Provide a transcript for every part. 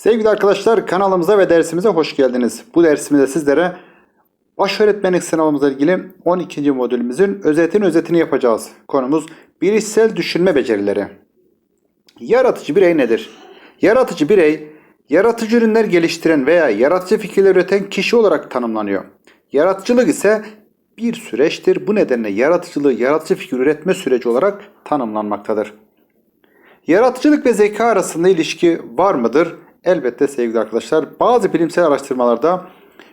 Sevgili arkadaşlar kanalımıza ve dersimize hoş geldiniz. Bu dersimizde sizlere baş öğretmenlik sınavımızla ilgili 12. modülümüzün özetin özetini yapacağız. Konumuz bilişsel düşünme becerileri. Yaratıcı birey nedir? Yaratıcı birey, yaratıcı ürünler geliştiren veya yaratıcı fikirler üreten kişi olarak tanımlanıyor. Yaratıcılık ise bir süreçtir. Bu nedenle yaratıcılığı yaratıcı fikir üretme süreci olarak tanımlanmaktadır. Yaratıcılık ve zeka arasında ilişki var mıdır? Elbette sevgili arkadaşlar. Bazı bilimsel araştırmalarda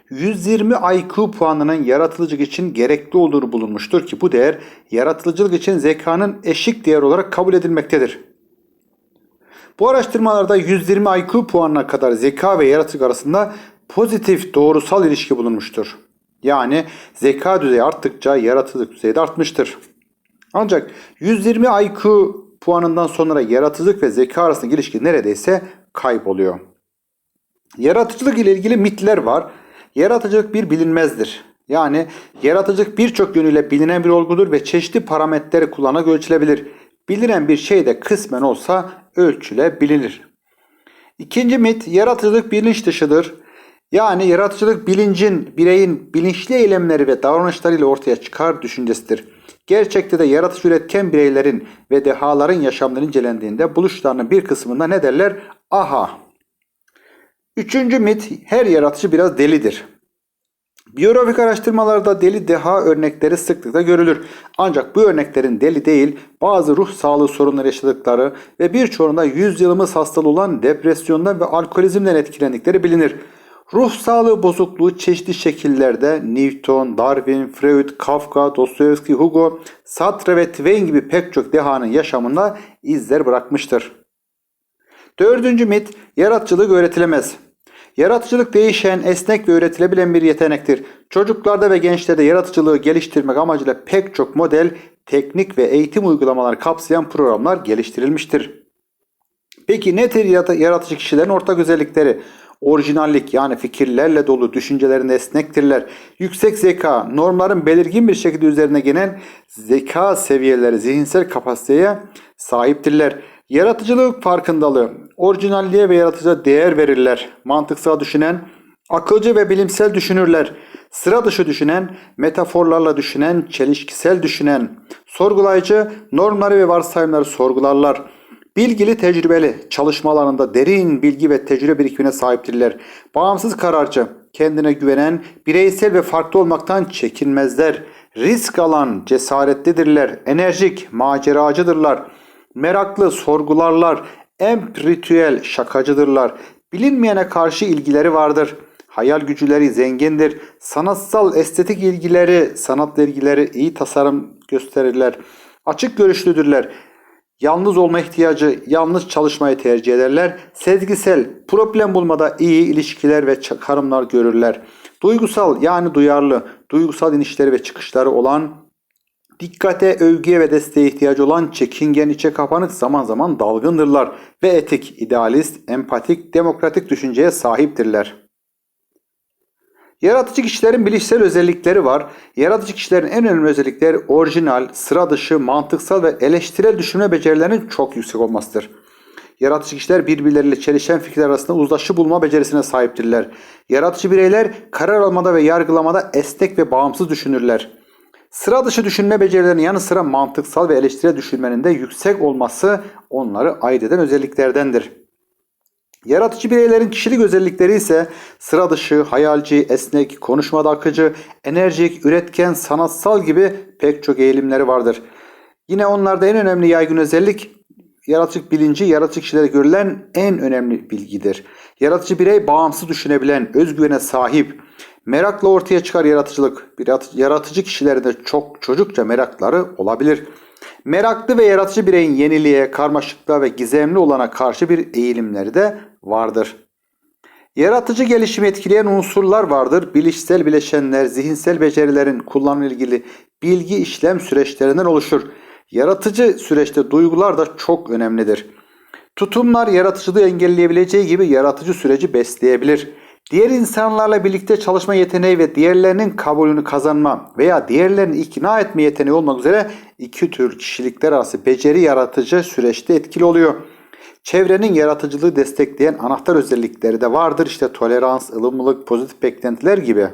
120 IQ puanının yaratıcılık için gerekli olduğunu bulunmuştur ki bu değer yaratıcılık için zekanın eşik değer olarak kabul edilmektedir. Bu araştırmalarda 120 IQ puanına kadar zeka ve yaratıcılık arasında pozitif doğrusal ilişki bulunmuştur. Yani zeka düzeyi arttıkça yaratıcılık düzeyi de artmıştır. Ancak 120 IQ puanından sonra yaratıcılık ve zeka arasındaki ilişki neredeyse kayboluyor. Yaratıcılık ile ilgili mitler var. Yaratıcılık bir bilinmezdir. Yani yaratıcılık birçok yönüyle bilinen bir olgudur ve çeşitli parametreleri kullanarak ölçülebilir. Bilinen bir şey de kısmen olsa ölçülebilir. İkinci mit yaratıcılık bilinç dışıdır. Yani yaratıcılık bilincin bireyin bilinçli eylemleri ve davranışlarıyla ortaya çıkar düşüncesidir. Gerçekte de yaratıcı üretken bireylerin ve dehaların yaşamları incelendiğinde buluşlarının bir kısmında ne derler? Aha. Üçüncü mit her yaratıcı biraz delidir. Biyografik araştırmalarda deli deha örnekleri sıklıkla görülür. Ancak bu örneklerin deli değil, bazı ruh sağlığı sorunları yaşadıkları ve birçoğunda yüzyılımız hastalığı olan depresyondan ve alkolizmden etkilendikleri bilinir. Ruh sağlığı bozukluğu çeşitli şekillerde Newton, Darwin, Freud, Kafka, Dostoyevski, Hugo, Sartre ve Twain gibi pek çok dehanın yaşamında izler bırakmıştır. Dördüncü mit, yaratıcılık öğretilemez. Yaratıcılık değişen, esnek ve öğretilebilen bir yetenektir. Çocuklarda ve gençlerde yaratıcılığı geliştirmek amacıyla pek çok model, teknik ve eğitim uygulamaları kapsayan programlar geliştirilmiştir. Peki nedir yaratıcı kişilerin ortak özellikleri? Orijinallik yani fikirlerle dolu düşüncelerinde esnektirler. Yüksek zeka, normların belirgin bir şekilde üzerine gelen zeka seviyeleri, zihinsel kapasiteye sahiptirler. Yaratıcılık farkındalığı, orijinalliğe ve yaratıcıya değer verirler. Mantıksal düşünen, akılcı ve bilimsel düşünürler. Sıra dışı düşünen, metaforlarla düşünen, çelişkisel düşünen, sorgulayıcı, normları ve varsayımları sorgularlar. Bilgili, tecrübeli, çalışmalarında derin bilgi ve tecrübe birikimine sahiptirler. Bağımsız kararcı, kendine güvenen, bireysel ve farklı olmaktan çekinmezler. Risk alan, cesaretlidirler. Enerjik, maceracıdırlar. Meraklı, sorgularlar. Empritüel, şakacıdırlar. Bilinmeyene karşı ilgileri vardır. Hayal gücüleri zengindir. Sanatsal estetik ilgileri, sanatla ilgileri iyi tasarım gösterirler. Açık görüşlüdürler. Yalnız olma ihtiyacı, yalnız çalışmayı tercih ederler. Sezgisel, problem bulmada iyi ilişkiler ve çıkarımlar görürler. Duygusal yani duyarlı, duygusal inişleri ve çıkışları olan, dikkate, övgüye ve desteğe ihtiyacı olan çekingen, içe kapanık zaman zaman dalgındırlar ve etik, idealist, empatik, demokratik düşünceye sahiptirler. Yaratıcı kişilerin bilişsel özellikleri var. Yaratıcı kişilerin en önemli özellikleri orijinal, sıra dışı, mantıksal ve eleştirel düşünme becerilerinin çok yüksek olmasıdır. Yaratıcı kişiler birbirleriyle çelişen fikirler arasında uzlaşı bulma becerisine sahiptirler. Yaratıcı bireyler karar almada ve yargılamada esnek ve bağımsız düşünürler. Sıra dışı düşünme becerilerinin yanı sıra mantıksal ve eleştirel düşünmenin de yüksek olması onları ayırt eden özelliklerdendir. Yaratıcı bireylerin kişilik özellikleri ise sıra dışı, hayalci, esnek, konuşmada akıcı, enerjik, üretken, sanatsal gibi pek çok eğilimleri vardır. Yine onlarda en önemli yaygın özellik yaratıcı bilinci yaratıcı kişilere görülen en önemli bilgidir. Yaratıcı birey bağımsız düşünebilen, özgüvene sahip, merakla ortaya çıkar yaratıcılık. Yaratıcı kişilerde çok çocukça merakları olabilir. Meraklı ve yaratıcı bireyin yeniliğe, karmaşıklığa ve gizemli olana karşı bir eğilimleri de vardır. Yaratıcı gelişimi etkileyen unsurlar vardır. Bilişsel bileşenler, zihinsel becerilerin kullanımı ilgili bilgi işlem süreçlerinden oluşur. Yaratıcı süreçte duygular da çok önemlidir. Tutumlar yaratıcılığı engelleyebileceği gibi yaratıcı süreci besleyebilir. Diğer insanlarla birlikte çalışma yeteneği ve diğerlerinin kabulünü kazanma veya diğerlerini ikna etme yeteneği olmak üzere iki tür kişilikler arası beceri yaratıcı süreçte etkili oluyor. Çevrenin yaratıcılığı destekleyen anahtar özellikleri de vardır. İşte tolerans, ılımlılık, pozitif beklentiler gibi.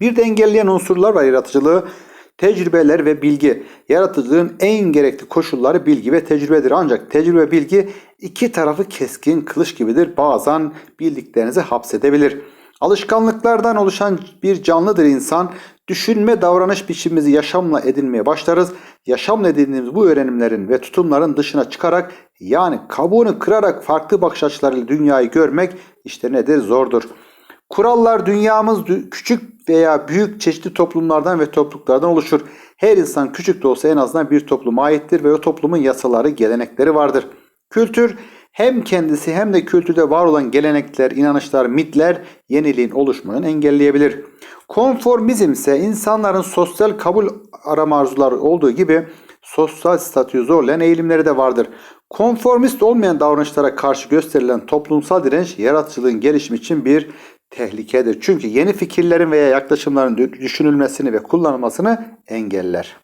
Bir de engelleyen unsurlar var yaratıcılığı. Tecrübeler ve bilgi. Yaratıcılığın en gerekli koşulları bilgi ve tecrübedir. Ancak tecrübe bilgi iki tarafı keskin kılıç gibidir. Bazen bildiklerinizi hapsedebilir. Alışkanlıklardan oluşan bir canlıdır insan. Düşünme davranış biçimimizi yaşamla edinmeye başlarız. Yaşamla edindiğimiz bu öğrenimlerin ve tutumların dışına çıkarak yani kabuğunu kırarak farklı bakış açılarıyla dünyayı görmek işte nedir zordur. Kurallar dünyamız dü- küçük veya büyük çeşitli toplumlardan ve topluluklardan oluşur. Her insan küçük de olsa en azından bir topluma aittir ve o toplumun yasaları, gelenekleri vardır. Kültür hem kendisi hem de kültürde var olan gelenekler, inanışlar, mitler yeniliğin oluşumunu engelleyebilir. Konformizm ise insanların sosyal kabul arama arzuları olduğu gibi sosyal statüyü zorlayan eğilimleri de vardır. Konformist olmayan davranışlara karşı gösterilen toplumsal direnç yaratıcılığın gelişimi için bir tehlikedir. Çünkü yeni fikirlerin veya yaklaşımların düşünülmesini ve kullanılmasını engeller.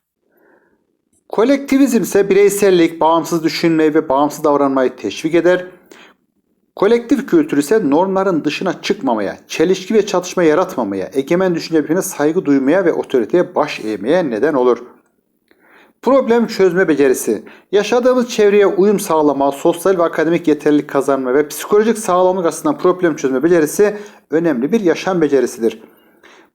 Kolektivizm ise bireysellik, bağımsız düşünmeyi ve bağımsız davranmayı teşvik eder. Kolektif kültür ise normların dışına çıkmamaya, çelişki ve çatışma yaratmamaya, egemen düşünce biçimine saygı duymaya ve otoriteye baş eğmeye neden olur. Problem çözme becerisi. Yaşadığımız çevreye uyum sağlama, sosyal ve akademik yeterlilik kazanma ve psikolojik sağlamlık açısından problem çözme becerisi önemli bir yaşam becerisidir.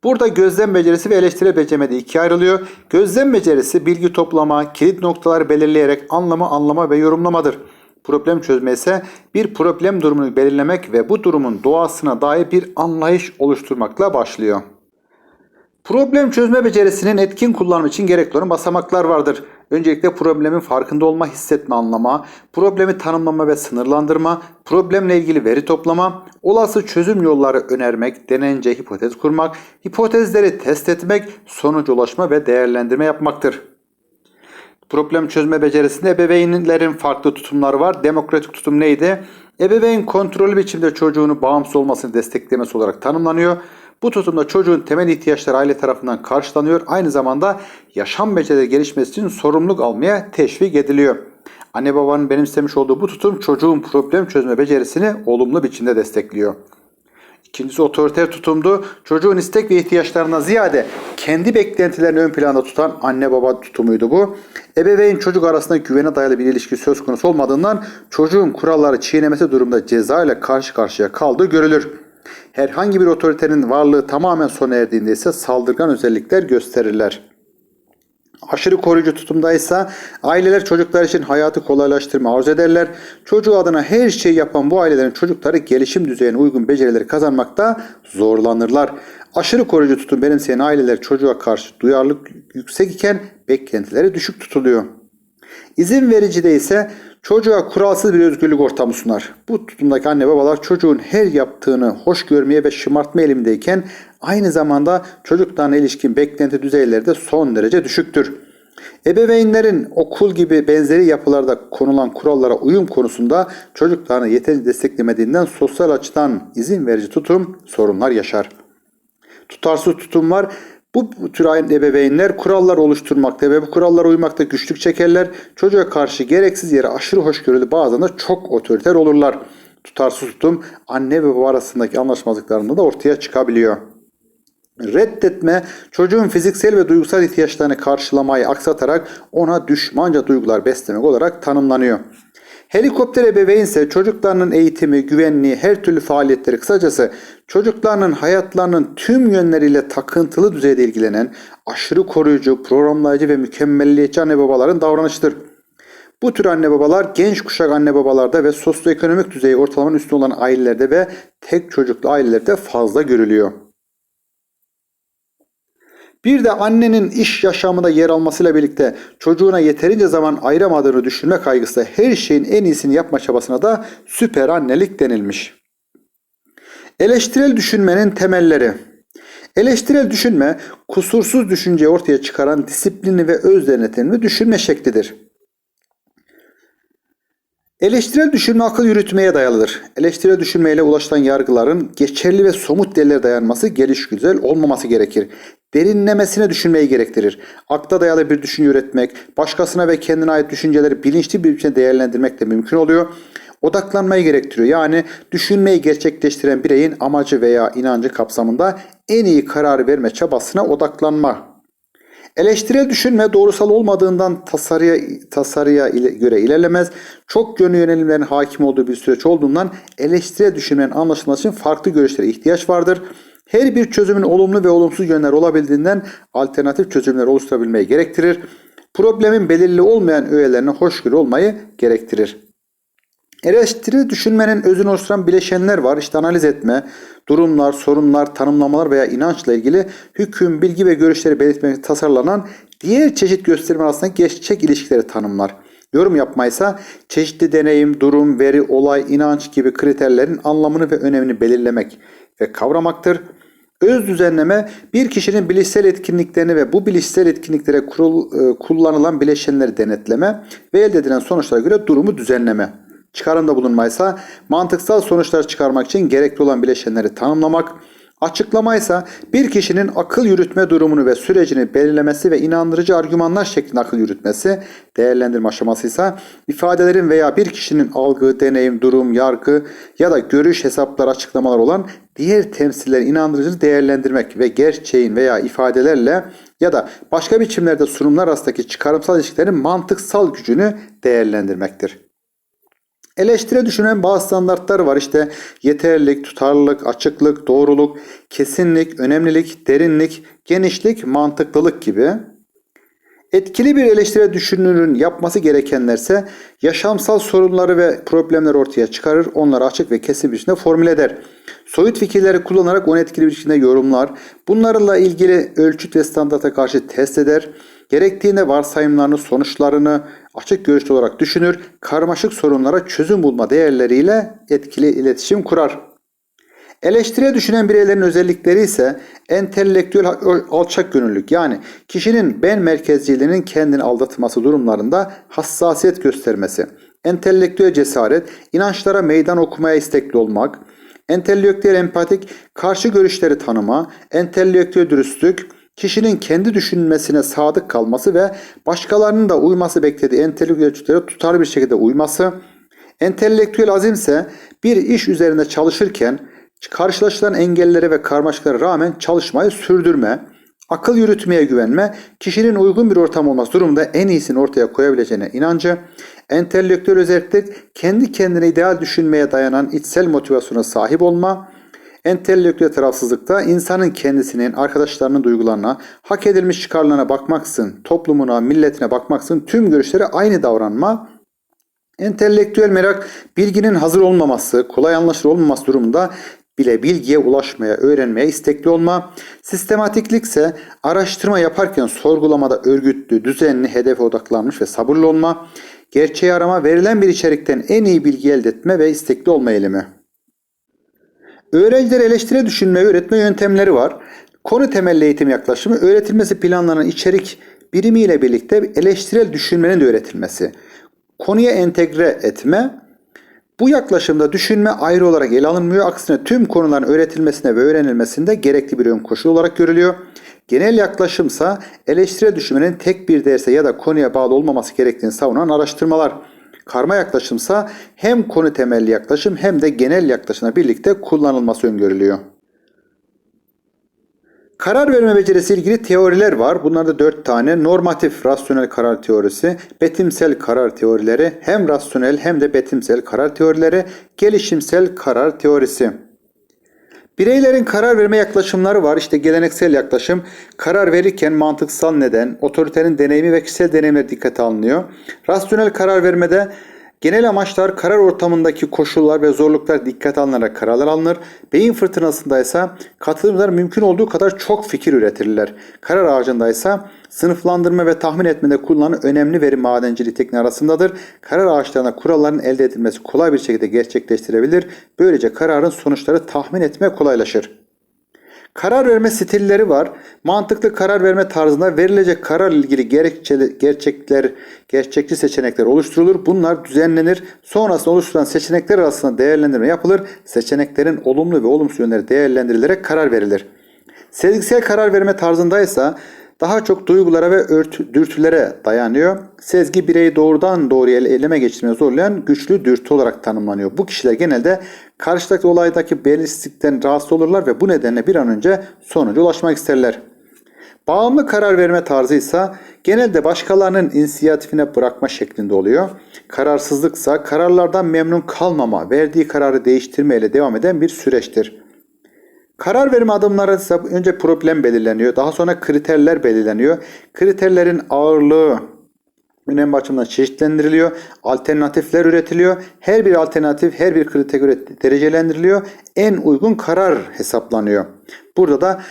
Burada gözlem becerisi ve eleştiri becerisi ikiye ayrılıyor. Gözlem becerisi bilgi toplama, kilit noktaları belirleyerek anlamı anlama ve yorumlamadır. Problem çözme ise bir problem durumunu belirlemek ve bu durumun doğasına dair bir anlayış oluşturmakla başlıyor. Problem çözme becerisinin etkin kullanımı için gerekli olan basamaklar vardır. Öncelikle problemin farkında olma, hissetme, anlama, problemi tanımlama ve sınırlandırma, problemle ilgili veri toplama, olası çözüm yolları önermek, denence hipotez kurmak, hipotezleri test etmek, sonuca ulaşma ve değerlendirme yapmaktır. Problem çözme becerisinde ebeveynlerin farklı tutumları var. Demokratik tutum neydi? Ebeveyn kontrollü biçimde çocuğunu bağımsız olmasını desteklemesi olarak tanımlanıyor. Bu tutumda çocuğun temel ihtiyaçları aile tarafından karşılanıyor. Aynı zamanda yaşam becerileri gelişmesi için sorumluluk almaya teşvik ediliyor. Anne babanın benimsemiş olduğu bu tutum çocuğun problem çözme becerisini olumlu biçimde destekliyor. İkincisi otoriter tutumdu. Çocuğun istek ve ihtiyaçlarına ziyade kendi beklentilerini ön planda tutan anne baba tutumuydu bu. Ebeveyn çocuk arasında güvene dayalı bir ilişki söz konusu olmadığından çocuğun kuralları çiğnemesi durumda ceza ile karşı karşıya kaldığı görülür. Herhangi bir otoritenin varlığı tamamen sona erdiğinde ise saldırgan özellikler gösterirler. Aşırı koruyucu tutumda ise aileler çocuklar için hayatı kolaylaştırma arzu ederler. Çocuğu adına her şeyi yapan bu ailelerin çocukları gelişim düzeyine uygun becerileri kazanmakta zorlanırlar. Aşırı koruyucu tutum benimseyen aileler çocuğa karşı duyarlılık yüksek iken beklentileri düşük tutuluyor. İzin verici de ise çocuğa kuralsız bir özgürlük ortamı sunar. Bu tutumdaki anne babalar çocuğun her yaptığını hoş görmeye ve şımartma elimindeyken aynı zamanda çocuklarına ilişkin beklenti düzeyleri de son derece düşüktür. Ebeveynlerin okul gibi benzeri yapılarda konulan kurallara uyum konusunda çocuklarını yeterince desteklemediğinden sosyal açıdan izin verici tutum sorunlar yaşar. Tutarsız tutumlar bu tür ebeveynler kurallar oluşturmakta ve bu kurallara uymakta güçlük çekerler. Çocuğa karşı gereksiz yere aşırı hoşgörülü bazen de çok otoriter olurlar. Tutarsız tutum anne ve baba arasındaki anlaşmazlıklarında da ortaya çıkabiliyor. Reddetme çocuğun fiziksel ve duygusal ihtiyaçlarını karşılamayı aksatarak ona düşmanca duygular beslemek olarak tanımlanıyor. Helikopter ebeveyn ise çocuklarının eğitimi, güvenliği, her türlü faaliyetleri kısacası çocuklarının hayatlarının tüm yönleriyle takıntılı düzeyde ilgilenen aşırı koruyucu, programlayıcı ve mükemmelliyetçi anne babaların davranışıdır. Bu tür anne babalar genç kuşak anne babalarda ve sosyoekonomik düzeyi ortalamanın üstünde olan ailelerde ve tek çocuklu ailelerde fazla görülüyor. Bir de annenin iş yaşamında yer almasıyla birlikte çocuğuna yeterince zaman ayıramadığını düşünme kaygısı her şeyin en iyisini yapma çabasına da süper annelik denilmiş. Eleştirel düşünmenin temelleri. Eleştirel düşünme, kusursuz düşünceyi ortaya çıkaran disiplini ve öz denetimli düşünme şeklidir. Eleştirel düşünme akıl yürütmeye dayalıdır. Eleştirel düşünmeyle ulaşılan yargıların geçerli ve somut delillere dayanması geliş güzel olmaması gerekir. derinlemesine düşünmeyi gerektirir. Akla dayalı bir düşünce üretmek, başkasına ve kendine ait düşünceleri bilinçli bir biçimde değerlendirmek de mümkün oluyor. Odaklanmayı gerektiriyor. Yani düşünmeyi gerçekleştiren bireyin amacı veya inancı kapsamında en iyi karar verme çabasına odaklanma Eleştirel düşünme doğrusal olmadığından tasarıya, tasarıya ile, göre ilerlemez. Çok yönlü yönelimlerin hakim olduğu bir süreç olduğundan eleştirel düşünmenin anlaşılması için farklı görüşlere ihtiyaç vardır. Her bir çözümün olumlu ve olumsuz yönler olabildiğinden alternatif çözümler oluşturabilmeyi gerektirir. Problemin belirli olmayan öğelerine hoşgörü olmayı gerektirir. Eleştiri düşünmenin özünü oluşturan bileşenler var. İşte analiz etme, durumlar, sorunlar, tanımlamalar veya inançla ilgili hüküm, bilgi ve görüşleri belirtmek tasarlanan diğer çeşit gösterme arasındaki gerçek ilişkileri tanımlar. Yorum yapmaysa çeşitli deneyim, durum, veri, olay, inanç gibi kriterlerin anlamını ve önemini belirlemek ve kavramaktır. Öz düzenleme bir kişinin bilişsel etkinliklerini ve bu bilişsel etkinliklere kurul, e, kullanılan bileşenleri denetleme ve elde edilen sonuçlara göre durumu düzenleme. Çıkarımda bulunmaysa mantıksal sonuçlar çıkarmak için gerekli olan bileşenleri tanımlamak, Açıklama ise bir kişinin akıl yürütme durumunu ve sürecini belirlemesi ve inandırıcı argümanlar şeklinde akıl yürütmesi, değerlendirme aşaması ise ifadelerin veya bir kişinin algı, deneyim, durum, yargı ya da görüş, hesaplar, açıklamalar olan diğer temsilleri inandırıcı değerlendirmek ve gerçeğin veya ifadelerle ya da başka biçimlerde sunumlar arasındaki çıkarımsal ilişkilerin mantıksal gücünü değerlendirmektir. Eleştire düşünen bazı standartlar var. İşte yeterlilik, tutarlılık, açıklık, doğruluk, kesinlik, önemlilik, derinlik, genişlik, mantıklılık gibi. Etkili bir eleştire düşünürün yapması gerekenlerse yaşamsal sorunları ve problemleri ortaya çıkarır, onları açık ve kesin bir şekilde formüle eder. Soyut fikirleri kullanarak onu etkili bir şekilde yorumlar, bunlarla ilgili ölçüt ve standarta karşı test eder, gerektiğinde varsayımlarını, sonuçlarını açık görüşlü olarak düşünür, karmaşık sorunlara çözüm bulma değerleriyle etkili iletişim kurar. Eleştiriye düşünen bireylerin özellikleri ise entelektüel alçak gönüllülük yani kişinin ben merkezciliğinin kendini aldatması durumlarında hassasiyet göstermesi, entelektüel cesaret, inançlara meydan okumaya istekli olmak, entelektüel empatik, karşı görüşleri tanıma, entelektüel dürüstlük, kişinin kendi düşünmesine sadık kalması ve başkalarının da uyması beklediği entelektüel ölçütlere tutarlı bir şekilde uyması, entelektüel azimse bir iş üzerinde çalışırken karşılaşılan engellere ve karmaşıklara rağmen çalışmayı sürdürme, akıl yürütmeye güvenme, kişinin uygun bir ortam olması durumunda en iyisini ortaya koyabileceğine inancı, entelektüel özellik kendi kendine ideal düşünmeye dayanan içsel motivasyona sahip olma, Entelektüel tarafsızlıkta insanın kendisinin, arkadaşlarının duygularına, hak edilmiş çıkarlarına bakmaksın, toplumuna, milletine bakmaksın tüm görüşlere aynı davranma, entelektüel merak bilginin hazır olmaması, kolay anlaşılır olmaması durumunda bile bilgiye ulaşmaya, öğrenmeye istekli olma, sistematiklik ise araştırma yaparken sorgulamada örgütlü, düzenli, hedefe odaklanmış ve sabırlı olma, gerçeği arama, verilen bir içerikten en iyi bilgi elde etme ve istekli olma eğilimi. Öğrenciler eleştire düşünme öğretme yöntemleri var. Konu temelli eğitim yaklaşımı öğretilmesi planlanan içerik birimiyle birlikte eleştirel düşünmenin de öğretilmesi. Konuya entegre etme. Bu yaklaşımda düşünme ayrı olarak ele alınmıyor. Aksine tüm konuların öğretilmesine ve öğrenilmesinde gerekli bir ön koşul olarak görülüyor. Genel yaklaşımsa eleştirel düşünmenin tek bir derse ya da konuya bağlı olmaması gerektiğini savunan araştırmalar. Karma yaklaşımsa hem konu temelli yaklaşım hem de genel yaklaşımla birlikte kullanılması öngörülüyor. Karar verme becerisi ilgili teoriler var. Bunlarda dört tane. Normatif rasyonel karar teorisi, betimsel karar teorileri, hem rasyonel hem de betimsel karar teorileri, gelişimsel karar teorisi. Bireylerin karar verme yaklaşımları var. İşte geleneksel yaklaşım karar verirken mantıksal neden, otoritenin deneyimi ve kişisel deneyimler dikkate alınıyor. Rasyonel karar vermede genel amaçlar, karar ortamındaki koşullar ve zorluklar dikkate alınarak kararlar alınır. Beyin fırtınasında ise katılımcılar mümkün olduğu kadar çok fikir üretirler. Karar ağacında ise sınıflandırma ve tahmin etmede kullanılan önemli veri madenciliği tekniği arasındadır. Karar ağaçlarına kuralların elde edilmesi kolay bir şekilde gerçekleştirebilir. Böylece kararın sonuçları tahmin etme kolaylaşır. Karar verme stilleri var. Mantıklı karar verme tarzında verilecek karar ilgili gerekçeli, gerçekler, gerçekçi seçenekler oluşturulur. Bunlar düzenlenir. Sonrasında oluşturulan seçenekler arasında değerlendirme yapılır. Seçeneklerin olumlu ve olumsuz yönleri değerlendirilerek karar verilir. Sezgisel karar verme tarzındaysa daha çok duygulara ve ört- dürtülere dayanıyor. Sezgi bireyi doğrudan doğruya ele- eyleme geçirmeye zorlayan güçlü dürtü olarak tanımlanıyor. Bu kişiler genelde karşıdaki olaydaki belirsizlikten rahatsız olurlar ve bu nedenle bir an önce sonuca ulaşmak isterler. Bağımlı karar verme tarzı ise genelde başkalarının inisiyatifine bırakma şeklinde oluyor. Kararsızlıksa kararlardan memnun kalmama, verdiği kararı değiştirmeyle devam eden bir süreçtir. Karar verme adımları ise önce problem belirleniyor. Daha sonra kriterler belirleniyor. Kriterlerin ağırlığı önemli açımdan çeşitlendiriliyor. Alternatifler üretiliyor. Her bir alternatif her bir kriter derecelendiriliyor. En uygun karar hesaplanıyor. Burada da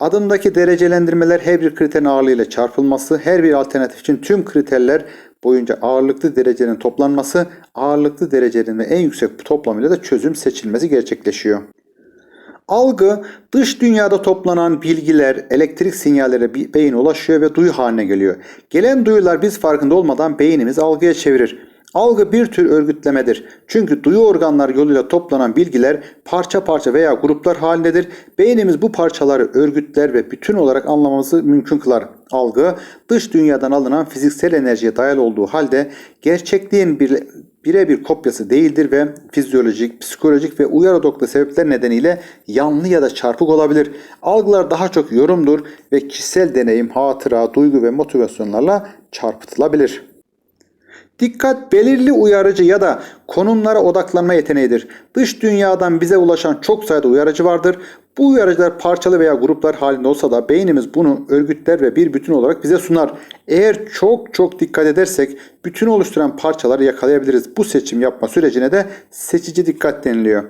adımdaki derecelendirmeler her bir kriterin ağırlığıyla çarpılması, her bir alternatif için tüm kriterler boyunca ağırlıklı derecenin toplanması, ağırlıklı derecenin ve en yüksek toplamıyla da çözüm seçilmesi gerçekleşiyor. Algı dış dünyada toplanan bilgiler, elektrik sinyalleri be- beyine ulaşıyor ve duyu haline geliyor. Gelen duyular biz farkında olmadan beynimiz algıya çevirir. Algı bir tür örgütlemedir. Çünkü duyu organları yoluyla toplanan bilgiler parça parça veya gruplar halindedir. Beynimiz bu parçaları örgütler ve bütün olarak anlamamızı mümkün kılar. Algı dış dünyadan alınan fiziksel enerjiye dayalı olduğu halde gerçekliğin bir birebir kopyası değildir ve fizyolojik, psikolojik ve uyarı odaklı sebepler nedeniyle yanlı ya da çarpık olabilir. Algılar daha çok yorumdur ve kişisel deneyim, hatıra, duygu ve motivasyonlarla çarpıtılabilir. Dikkat belirli uyarıcı ya da konumlara odaklanma yeteneğidir. Dış dünyadan bize ulaşan çok sayıda uyarıcı vardır. Bu uyarıcılar parçalı veya gruplar halinde olsa da beynimiz bunu örgütler ve bir bütün olarak bize sunar. Eğer çok çok dikkat edersek bütün oluşturan parçaları yakalayabiliriz. Bu seçim yapma sürecine de seçici dikkat deniliyor.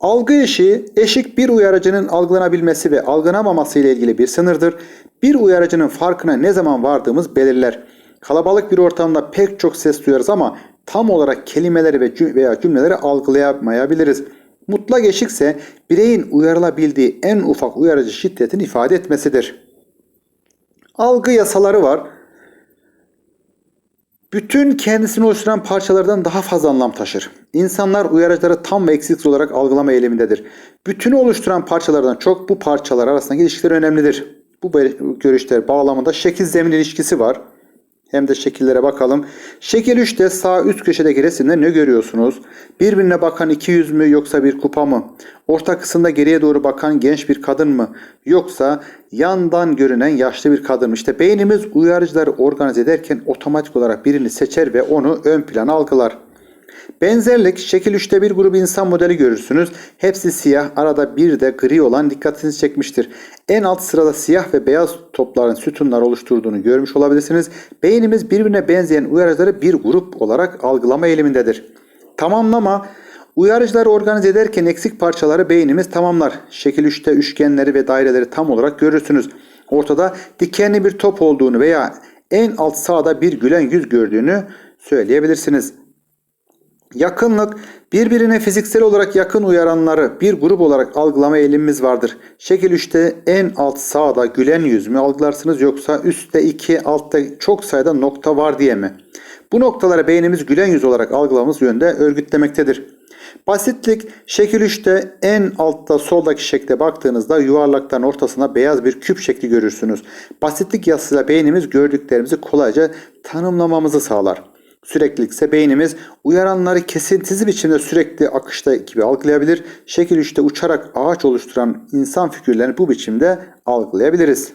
Algı eşiği eşik bir uyarıcının algılanabilmesi ve algılanamaması ile ilgili bir sınırdır. Bir uyarıcının farkına ne zaman vardığımız belirler. Kalabalık bir ortamda pek çok ses duyarız ama tam olarak kelimeleri ve veya cümleleri algılayamayabiliriz. Mutlak eşik ise bireyin uyarılabildiği en ufak uyarıcı şiddetin ifade etmesidir. Algı yasaları var. Bütün kendisini oluşturan parçalardan daha fazla anlam taşır. İnsanlar uyarıcıları tam ve eksiksiz olarak algılama eğilimindedir. Bütünü oluşturan parçalardan çok bu parçalar arasındaki ilişkiler önemlidir. Bu görüşler bağlamında şekil zemin ilişkisi var. Hem de şekillere bakalım. Şekil 3'te sağ üst köşedeki resimde ne görüyorsunuz? Birbirine bakan iki yüz mü yoksa bir kupa mı? Orta kısımda geriye doğru bakan genç bir kadın mı? Yoksa yandan görünen yaşlı bir kadın mı? İşte beynimiz uyarıcıları organize ederken otomatik olarak birini seçer ve onu ön plana algılar. Benzerlik şekil 3'te bir grup insan modeli görürsünüz. Hepsi siyah, arada bir de gri olan dikkatinizi çekmiştir. En alt sırada siyah ve beyaz topların sütunlar oluşturduğunu görmüş olabilirsiniz. Beynimiz birbirine benzeyen uyarıcıları bir grup olarak algılama eğilimindedir. Tamamlama Uyarıcıları organize ederken eksik parçaları beynimiz tamamlar. Şekil 3'te üçgenleri ve daireleri tam olarak görürsünüz. Ortada dikenli bir top olduğunu veya en alt sağda bir gülen yüz gördüğünü söyleyebilirsiniz. Yakınlık, birbirine fiziksel olarak yakın uyaranları bir grup olarak algılama eğilimimiz vardır. Şekil 3'te en alt sağda gülen yüz mü algılarsınız yoksa üstte 2, altta çok sayıda nokta var diye mi? Bu noktaları beynimiz gülen yüz olarak algılamamız yönde örgütlemektedir. Basitlik, şekil 3'te en altta soldaki şekle baktığınızda yuvarlaktan ortasına beyaz bir küp şekli görürsünüz. Basitlik yasıyla beynimiz gördüklerimizi kolayca tanımlamamızı sağlar. Süreklilik ise beynimiz uyaranları kesintisiz biçimde sürekli akışta gibi algılayabilir. Şekil 3'te uçarak ağaç oluşturan insan figürlerini bu biçimde algılayabiliriz.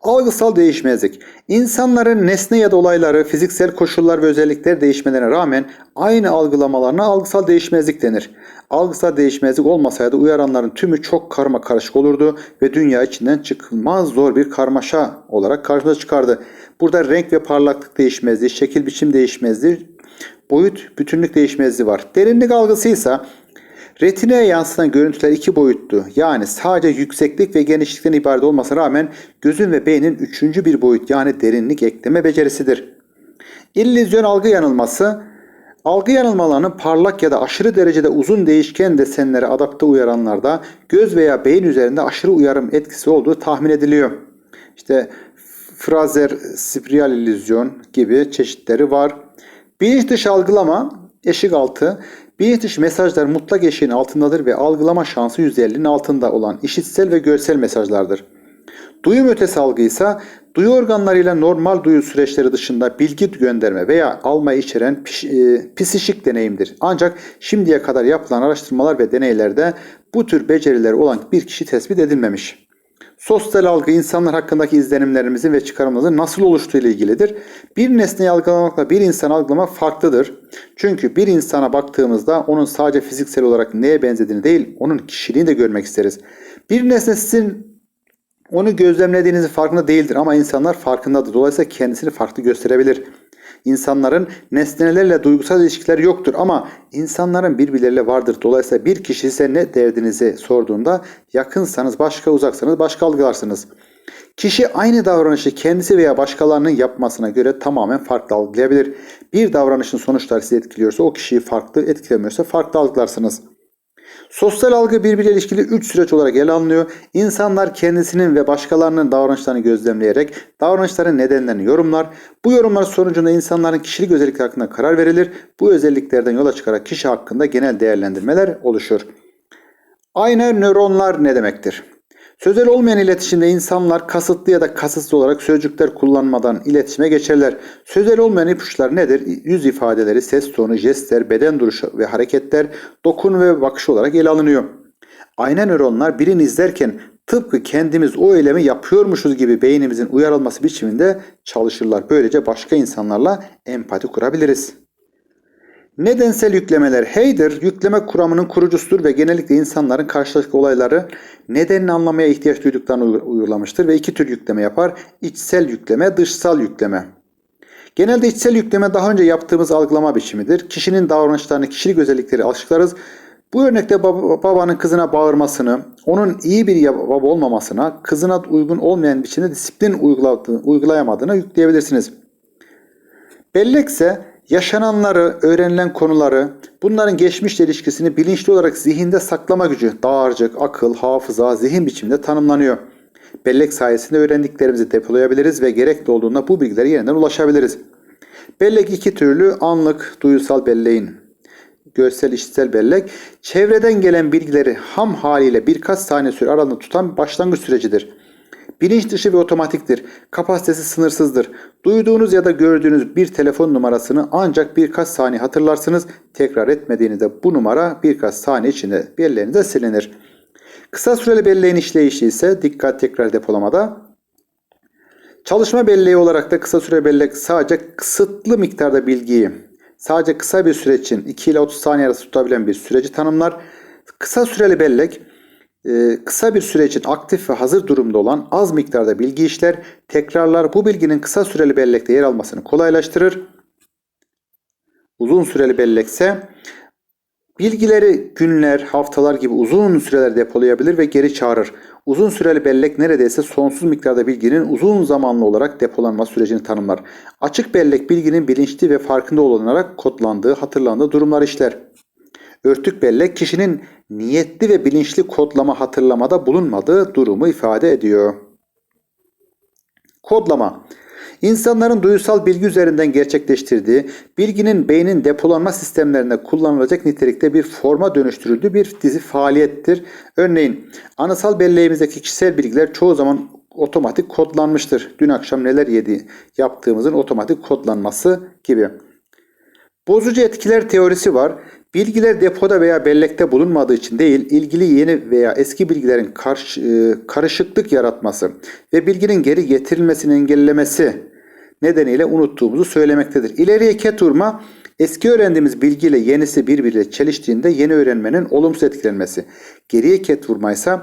Algısal değişmezlik. İnsanların nesne ya da olayları, fiziksel koşullar ve özellikler değişmelerine rağmen aynı algılamalarına algısal değişmezlik denir. Algısal değişmezlik olmasaydı uyaranların tümü çok karma karışık olurdu ve dünya içinden çıkılmaz zor bir karmaşa olarak karşımıza çıkardı. Burada renk ve parlaklık değişmezliği, şekil biçim değişmezliği, boyut bütünlük değişmezliği var. Derinlik algısı ise Retineye yansıtan görüntüler iki boyutlu. Yani sadece yükseklik ve genişlikten ibaret olmasına rağmen gözün ve beynin üçüncü bir boyut yani derinlik ekleme becerisidir. İllüzyon algı yanılması Algı yanılmalarının parlak ya da aşırı derecede uzun değişken desenlere adapte uyaranlarda göz veya beyin üzerinde aşırı uyarım etkisi olduğu tahmin ediliyor. İşte Fraser spiral illüzyon gibi çeşitleri var. Bilinç dışı algılama eşik altı Bilinç dışı mesajlar mutlak eşiğin altındadır ve algılama şansı %50'nin altında olan işitsel ve görsel mesajlardır. Duyum ötesi algı ise duyu organlarıyla normal duyu süreçleri dışında bilgi gönderme veya almayı içeren piş- e, deneyimdir. Ancak şimdiye kadar yapılan araştırmalar ve deneylerde bu tür becerileri olan bir kişi tespit edilmemiş. Sosyal algı insanlar hakkındaki izlenimlerimizin ve çıkarımımızın nasıl oluştuğu ile ilgilidir. Bir nesneyi algılamakla bir insan algılamak farklıdır. Çünkü bir insana baktığımızda onun sadece fiziksel olarak neye benzediğini değil, onun kişiliğini de görmek isteriz. Bir nesne sizin onu gözlemlediğinizin farkında değildir ama insanlar farkındadır. Dolayısıyla kendisini farklı gösterebilir. İnsanların nesnelerle duygusal ilişkileri yoktur ama insanların birbirleriyle vardır. Dolayısıyla bir kişi size ne derdinizi sorduğunda yakınsanız başka uzaksanız başka algılarsınız. Kişi aynı davranışı kendisi veya başkalarının yapmasına göre tamamen farklı algılayabilir. Bir davranışın sonuçları sizi etkiliyorsa o kişiyi farklı etkilemiyorsa farklı algılarsınız. Sosyal algı birbiriyle ilişkili 3 süreç olarak ele alınıyor. İnsanlar kendisinin ve başkalarının davranışlarını gözlemleyerek davranışların nedenlerini yorumlar. Bu yorumlar sonucunda insanların kişilik özellikleri hakkında karar verilir. Bu özelliklerden yola çıkarak kişi hakkında genel değerlendirmeler oluşur. Ayna nöronlar ne demektir? Sözel olmayan iletişimde insanlar kasıtlı ya da kasıtsız olarak sözcükler kullanmadan iletişime geçerler. Sözel olmayan ipuçları nedir? Yüz ifadeleri, ses tonu, jestler, beden duruşu ve hareketler, dokun ve bakış olarak ele alınıyor. Ayna nöronlar birini izlerken tıpkı kendimiz o eylemi yapıyormuşuz gibi beynimizin uyarılması biçiminde çalışırlar. Böylece başka insanlarla empati kurabiliriz. Nedensel yüklemeler Heyder yükleme kuramının kurucusudur ve genellikle insanların karşılaştığı olayları nedenini anlamaya ihtiyaç duyduklarını uy- uygulamıştır ve iki tür yükleme yapar. İçsel yükleme, dışsal yükleme. Genelde içsel yükleme daha önce yaptığımız algılama biçimidir. Kişinin davranışlarını, kişilik özellikleri açıklarız. Bu örnekte baba- babanın kızına bağırmasını, onun iyi bir baba olmamasına, kızına uygun olmayan biçimde disiplin uygulayamadığına yükleyebilirsiniz. Bellekse yaşananları, öğrenilen konuları, bunların geçmişle ilişkisini bilinçli olarak zihinde saklama gücü, dağarcık, akıl, hafıza, zihin biçiminde tanımlanıyor. Bellek sayesinde öğrendiklerimizi depolayabiliriz ve gerekli olduğunda bu bilgilere yeniden ulaşabiliriz. Bellek iki türlü anlık duyusal belleğin görsel işitsel bellek çevreden gelen bilgileri ham haliyle birkaç saniye süre aralığında tutan başlangıç sürecidir. Bilinç dışı ve otomatiktir. Kapasitesi sınırsızdır. Duyduğunuz ya da gördüğünüz bir telefon numarasını ancak birkaç saniye hatırlarsınız. Tekrar etmediğinizde bu numara birkaç saniye içinde belleğinize silinir. Kısa süreli belleğin işleyişi ise dikkat tekrar depolamada. Çalışma belleği olarak da kısa süre bellek sadece kısıtlı miktarda bilgiyi sadece kısa bir süre için 2 ile 30 saniye arası tutabilen bir süreci tanımlar. Kısa süreli bellek kısa bir süre için aktif ve hazır durumda olan az miktarda bilgi işler, tekrarlar bu bilginin kısa süreli bellekte yer almasını kolaylaştırır. Uzun süreli bellekse bilgileri günler, haftalar gibi uzun süreler depolayabilir ve geri çağırır. Uzun süreli bellek neredeyse sonsuz miktarda bilginin uzun zamanlı olarak depolanma sürecini tanımlar. Açık bellek bilginin bilinçli ve farkında olunarak kodlandığı, hatırlandığı durumlar işler. Örtük bellek kişinin niyetli ve bilinçli kodlama hatırlamada bulunmadığı durumu ifade ediyor. Kodlama İnsanların duyusal bilgi üzerinden gerçekleştirdiği, bilginin beynin depolanma sistemlerinde kullanılacak nitelikte bir forma dönüştürüldüğü bir dizi faaliyettir. Örneğin anısal belleğimizdeki kişisel bilgiler çoğu zaman otomatik kodlanmıştır. Dün akşam neler yedi yaptığımızın otomatik kodlanması gibi. Bozucu etkiler teorisi var. Bilgiler depoda veya bellekte bulunmadığı için değil, ilgili yeni veya eski bilgilerin karş, e, karışıklık yaratması ve bilginin geri getirilmesini engellemesi nedeniyle unuttuğumuzu söylemektedir. İleriye ket vurma, eski öğrendiğimiz bilgiyle yenisi birbiriyle çeliştiğinde yeni öğrenmenin olumsuz etkilenmesi. Geriye ket vurma ise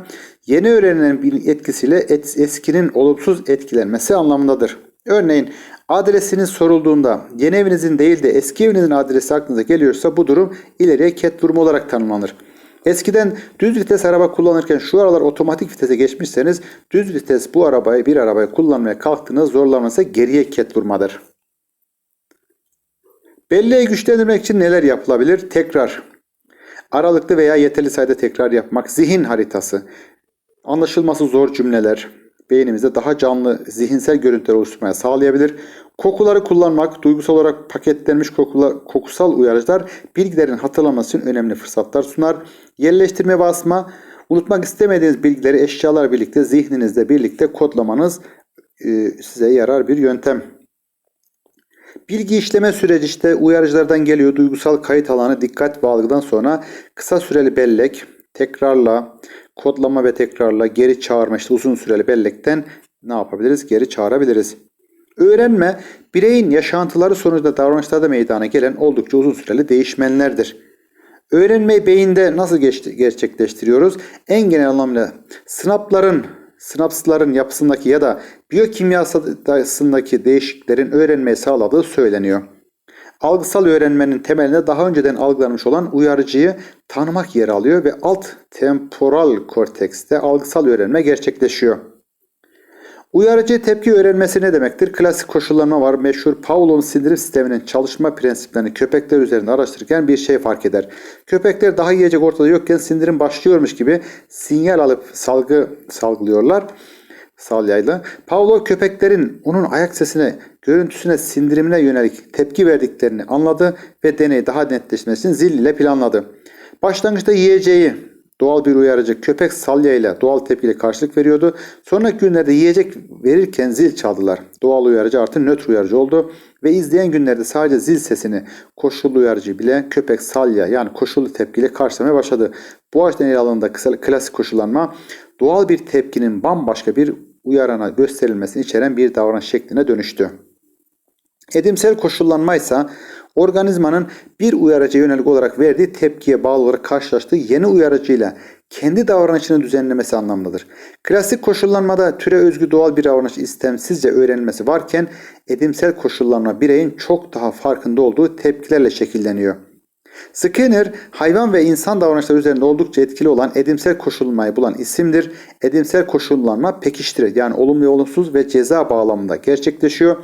yeni öğrenilen etkisiyle et- eskinin olumsuz etkilenmesi anlamındadır. Örneğin adresiniz sorulduğunda yeni evinizin değil de eski evinizin adresi aklınıza geliyorsa bu durum ileriye ket vurma olarak tanımlanır. Eskiden düz vites araba kullanırken şu aralar otomatik vitese geçmişseniz düz vites bu arabayı bir arabayı kullanmaya kalktığınız zorlamanızda geriye ket vurmadır. Belleği güçlendirmek için neler yapılabilir? Tekrar. Aralıklı veya yeterli sayıda tekrar yapmak. Zihin haritası. Anlaşılması zor cümleler. Beynimizde daha canlı zihinsel görüntüler oluşturmaya sağlayabilir. Kokuları kullanmak, duygusal olarak paketlenmiş kokula, kokusal uyarıcılar bilgilerin hatırlaması için önemli fırsatlar sunar. Yerleştirme basma, unutmak istemediğiniz bilgileri eşyalar birlikte zihninizde birlikte kodlamanız e, size yarar bir yöntem. Bilgi işleme süreci işte uyarıcılardan geliyor. Duygusal kayıt alanı dikkat ve algıdan sonra kısa süreli bellek, tekrarla, kodlama ve tekrarla, geri çağırma işte uzun süreli bellekten ne yapabiliriz? Geri çağırabiliriz. Öğrenme, bireyin yaşantıları sonucunda davranışlarda meydana gelen oldukça uzun süreli değişmenlerdir. Öğrenmeyi beyinde nasıl gerçekleştiriyoruz? En genel anlamda sınapların, sinapsların yapısındaki ya da biyokimyasındaki değişikliklerin öğrenmeyi sağladığı söyleniyor. Algısal öğrenmenin temelinde daha önceden algılanmış olan uyarıcıyı tanımak yer alıyor ve alt temporal kortekste algısal öğrenme gerçekleşiyor. Uyarıcı tepki öğrenmesi ne demektir? Klasik koşullanma var. Meşhur Pavlov'un sindirim sisteminin çalışma prensiplerini köpekler üzerinde araştırırken bir şey fark eder. Köpekler daha yiyecek ortada yokken sindirim başlıyormuş gibi sinyal alıp salgı salgılıyorlar. Salyayla. Pavlov köpeklerin onun ayak sesine, görüntüsüne, sindirimine yönelik tepki verdiklerini anladı ve deneyi daha netleşmesi için zil ile planladı. Başlangıçta yiyeceği doğal bir uyarıcı köpek salyayla doğal tepkiyle karşılık veriyordu. Sonraki günlerde yiyecek verirken zil çaldılar. Doğal uyarıcı artı nötr uyarıcı oldu ve izleyen günlerde sadece zil sesini koşullu uyarıcı bile köpek salya yani koşullu tepkiyle karşılamaya başladı. Bu ele alındığında kısa, klasik koşullanma doğal bir tepkinin bambaşka bir uyarana gösterilmesini içeren bir davranış şekline dönüştü. Edimsel koşullanma ise organizmanın bir uyarıcıya yönelik olarak verdiği tepkiye bağlı olarak karşılaştığı yeni uyarıcıyla kendi davranışını düzenlemesi anlamındadır. Klasik koşullanmada türe özgü doğal bir davranış istemsizce öğrenilmesi varken edimsel koşullanma bireyin çok daha farkında olduğu tepkilerle şekilleniyor. Skinner, hayvan ve insan davranışları üzerinde oldukça etkili olan edimsel koşullanmayı bulan isimdir. Edimsel koşullanma pekiştirir yani olumlu olumsuz ve ceza bağlamında gerçekleşiyor.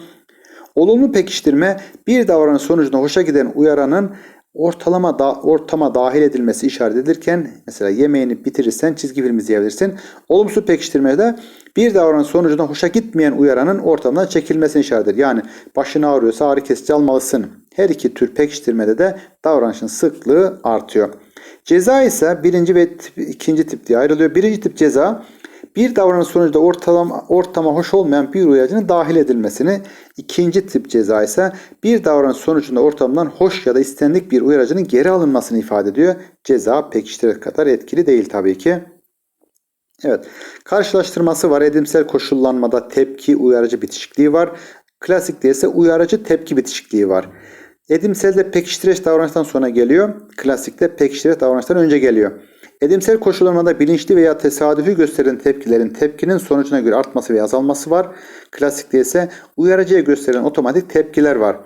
Olumlu pekiştirme bir davranış sonucunda hoşa giden uyaranın ortalama da, ortama dahil edilmesi işaret edilirken mesela yemeğini bitirirsen çizgi film izleyebilirsin. Olumsuz pekiştirmede bir davranış sonucunda hoşa gitmeyen uyaranın ortamdan çekilmesini işaret eder. Yani başın ağrıyorsa ağrı kesici almalısın. Her iki tür pekiştirmede de davranışın sıklığı artıyor. Ceza ise birinci ve tip, ikinci tip diye ayrılıyor. Birinci tip ceza bir davranış sonucunda ortalama, ortama hoş olmayan bir uyarıcının dahil edilmesini, ikinci tip ceza ise bir davranış sonucunda ortamdan hoş ya da istendik bir uyarıcının geri alınmasını ifade ediyor. Ceza pekiştirir kadar etkili değil tabii ki. Evet. Karşılaştırması var. Edimsel koşullanmada tepki uyarıcı bitişikliği var. Klasikte ise uyarıcı tepki bitişikliği var. Edimselde pekiştireç davranıştan sonra geliyor. Klasikte pekiştireç davranıştan önce geliyor. Edimsel koşullanmada bilinçli veya tesadüfi gösterilen tepkilerin tepkinin sonucuna göre artması veya azalması var. Klasikte ise uyarıcıya gösterilen otomatik tepkiler var.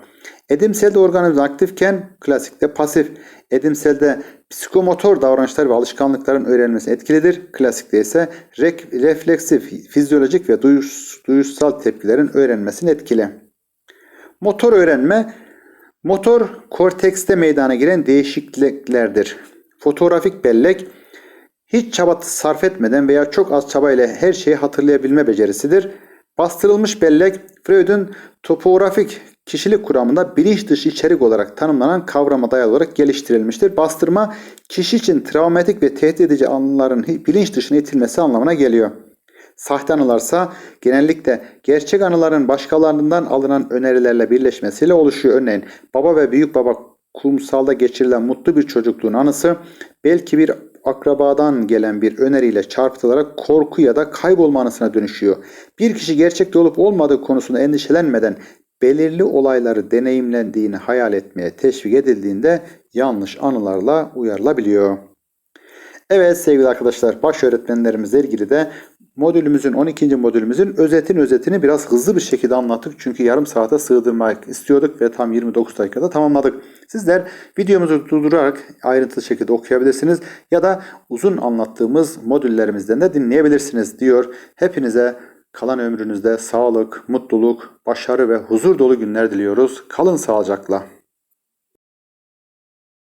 Edimselde organizma aktifken klasikte pasif. Edimselde psikomotor davranışlar ve alışkanlıkların öğrenilmesi etkilidir. Klasikte ise re- refleksif, fizyolojik ve duyuş, duyuşsal tepkilerin öğrenmesini etkili. Motor öğrenme motor kortekste meydana gelen değişikliklerdir. Fotoğrafik bellek hiç çaba sarf etmeden veya çok az çaba ile her şeyi hatırlayabilme becerisidir. Bastırılmış bellek Freud'un topografik kişilik kuramında bilinç dışı içerik olarak tanımlanan kavrama dayalı olarak geliştirilmiştir. Bastırma kişi için travmatik ve tehdit edici anıların bilinç dışına itilmesi anlamına geliyor. Sahte anılarsa genellikle gerçek anıların başkalarından alınan önerilerle birleşmesiyle oluşuyor. Örneğin baba ve büyük baba kumsalda geçirilen mutlu bir çocukluğun anısı belki bir akrabadan gelen bir öneriyle çarpıtılarak korku ya da kaybolma anısına dönüşüyor. Bir kişi gerçekte olup olmadığı konusunda endişelenmeden belirli olayları deneyimlendiğini hayal etmeye teşvik edildiğinde yanlış anılarla uyarılabiliyor. Evet sevgili arkadaşlar baş öğretmenlerimizle ilgili de modülümüzün 12. modülümüzün özetin özetini biraz hızlı bir şekilde anlattık. Çünkü yarım saate sığdırmak istiyorduk ve tam 29 dakikada tamamladık. Sizler videomuzu durdurarak ayrıntılı şekilde okuyabilirsiniz ya da uzun anlattığımız modüllerimizden de dinleyebilirsiniz diyor. Hepinize kalan ömrünüzde sağlık, mutluluk, başarı ve huzur dolu günler diliyoruz. Kalın sağlıcakla.